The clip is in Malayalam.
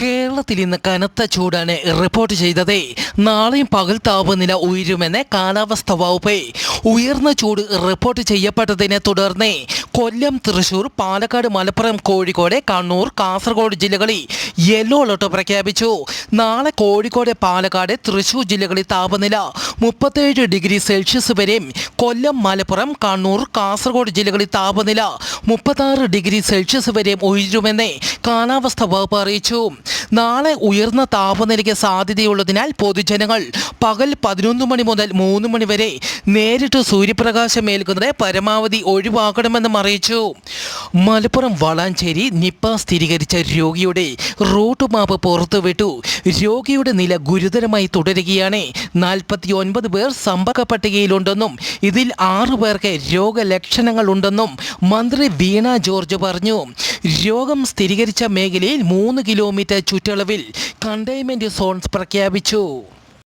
കേരളത്തിൽ ഇന്ന് കനത്ത ചൂടാണ് റിപ്പോർട്ട് ചെയ്തത്. നാളെയും പകൽ താപനില ഉയരുമെന്ന് കാലാവസ്ഥ വകുപ്പ് ഉയർന്ന ചൂട് റിപ്പോർട്ട് ചെയ്യപ്പെട്ടതിനെ തുടർന്ന് കൊല്ലം തൃശൂർ പാലക്കാട് മലപ്പുറം കോഴിക്കോട് കണ്ണൂർ കാസർഗോഡ് ജില്ലകളിൽ യെല്ലോ അലർട്ട് പ്രഖ്യാപിച്ചു. നാളെ കോഴിക്കോട് പാലക്കാട് തൃശൂർ ജില്ലകളിൽ താപനില മുപ്പത്തേഴ് ഡിഗ്രി സെൽഷ്യസ് വരെയും കൊല്ലം മലപ്പുറം കണ്ണൂർ കാസർഗോഡ് ജില്ലകളിൽ താപനില മുപ്പത്താറ് ഡിഗ്രി സെൽഷ്യസ് വരെയും ഉയരുമെന്ന് കാലാവസ്ഥ വകുപ്പ് അറിയിച്ചു. നാളെ ഉയർന്ന താപനിലയ്ക്ക് സാധ്യതയുള്ളതിനാൽ പൊതുജനങ്ങൾ പകൽ പതിനൊന്ന് മണി മുതൽ മൂന്ന് മണി വരെ നേരിട്ട് സൂര്യപ്രകാശം ഏൽക്കുന്നത് പരമാവധി ഒഴിവാക്കണമെന്നും അറിയിച്ചു. മലപ്പുറം വളാഞ്ചേരി നിപ്പ സ്ഥിരീകരിച്ച രോഗിയുടെ റൂട്ട് മാപ്പ് പുറത്തുവിട്ടു. രോഗിയുടെ നില ഗുരുതരമായി തുടരുകയാണ്. നാൽപ്പത്തി ഒൻപത് പേർ സമ്പർക്ക പട്ടികയിലുണ്ടെന്നും ഇതിൽ ആറു പേർക്ക് രോഗലക്ഷണങ്ങൾ ഉണ്ടെന്നും മന്ത്രി വീണ ജോർജ് പറഞ്ഞു. രോഗം സ്ഥിരീകരിച്ച മേഖലയിൽ മൂന്ന് കിലോമീറ്റർ ചുറ്റളവിൽ കണ്ടെയ്ൻമെന്റ് സോൺസ് പ്രഖ്യാപിച്ചു.